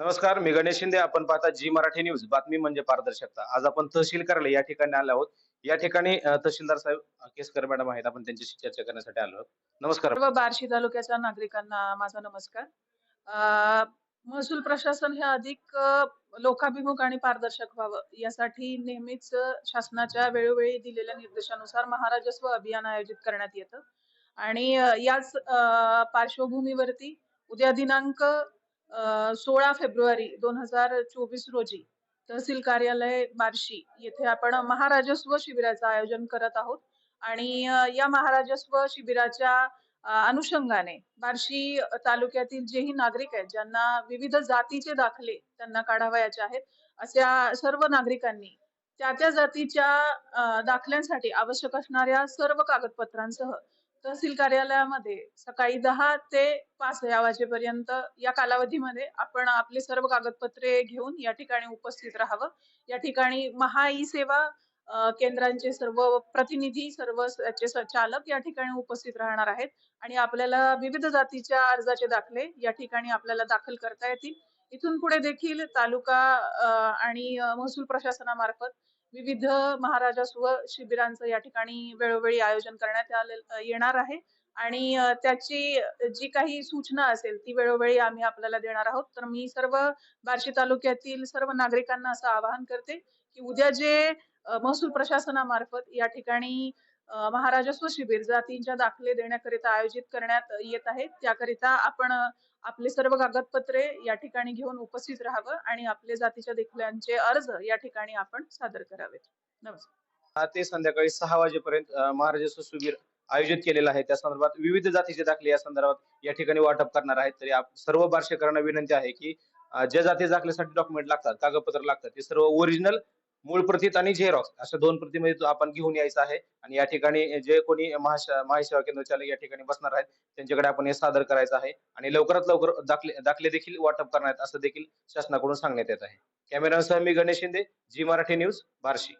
नमस्कार मी गणेश शिंदे. आपण पाहता जी मराठी न्यूज. बातमी म्हणजे पारदर्शकता. आज आपण तहसील कार्यालय या ठिकाणी आलो आहोत. या ठिकाणी तहसीलदार साहेब केसकर मॅडम आहेत. आपण त्यांच्याशी चर्चा करण्यासाठी आलो आहोत. नमस्कार. सर्व बार्शी तालुक्याच्या नागरिकांना माझा नमस्कार. अ, महसूल प्रशासन हे अधिक अ, लोकाभिमुख आणि पारदर्शक व्हावं यासाठी नेहमीच अ, शासनाच्या वेळोवेळी दिलेल्या निर्देशानुसार महाराजस्व अभियान आयोजित करण्यात येतं. आणि अ, याच अ, पार्श्वभूमीवरती उद्या दिनांक सोळा फेब्रुवारी दोन हजार चोवीस रोजी तहसील कार्यालय बार्शी येथे आपण महाराजस्व शिबिराचं आयोजन करत आहोत. आणि या महाराजस्व शिबिराच्या अनुषंगाने बार्शी तालुक्यातील जेही नागरिक आहेत ज्यांना विविध जातीचे दाखले त्यांना काढावयाचे आहेत अशा सर्व नागरिकांनी त्या त्या जातीच्या दाखल्यांसाठी आवश्यक असणाऱ्या सर्व कागदपत्रांसह तहसील कार्यालयामध्ये सकाळी दहा ते पाच या वाजेपर्यंत या कालावधीमध्ये आपण आपले सर्व कागदपत्रे घेऊन या ठिकाणी उपस्थित राहावं. या ठिकाणी महा ई सेवा केंद्रांचे सर्व प्रतिनिधी सर्व स- याचे या ठिकाणी उपस्थित राहणार आहेत. आणि आपल्याला विविध जातीच्या अर्जाचे दाखले या ठिकाणी आपल्याला दाखल करता येतील. इथून पुढे देखील तालुका आणि महसूल प्रशासनामार्फत विविध महाराजा सुव शिबिरांचं या ठिकाणी वेळोवेळी आयोजन करण्यात आले येणार आहे. आणि त्याची जी काही सूचना असेल ती वेळोवेळी आम्ही आपल्याला देणार आहोत. तर मी सर्व बार्शी तालुक्यातील सर्व नागरिकांना असं आवाहन करते की उद्या जे महसूल प्रशासनामार्फत या ठिकाणी महाराजस्व शिबिर जातींच्या दाखले देण्याकरिता आयोजित करण्यात येत आहे. त्याकरिता आपण आपले सर्व कागदपत्रे या ठिकाणी घेऊन उपस्थित राहावं आणि आपले जातीच्या देखल्यांचे अर्ज या ठिकाणी आपण सादर करावेत. नमस्कार. हा, ते संध्याकाळी सहा वाजेपर्यंत महाराजा महाराजस्व शिबिर आयोजित केलेलं आहे. त्या संदर्भात विविध जातीचे दाखले या संदर्भात या ठिकाणी वाटप करणार आहेत. तरी सर्व बार्शेकरांना विनंती आहे की ज्या जाती दाखल्यासाठी डॉक्युमेंट लागतात कागदपत्र लागतात ते सर्व ओरिजिनल मूळ प्रतीत आणि झेरॉक्स अशा दोन प्रतीमध्ये तो आपण घेऊन यायचं आहे. आणि या ठिकाणी जे कोणी महासेवा केंद्र चालक या ठिकाणी बसणार आहेत त्यांच्याकडे आपण हे सादर करायचं आहे. आणि लवकरात लवकर दाखले दाखले देखील वाटप करणार आहेत असं देखील शासनाकडून सांगण्यात येत आहे. कॅमेरासह मी गणेश शिंदे जी मराठी न्यूज बार्शी.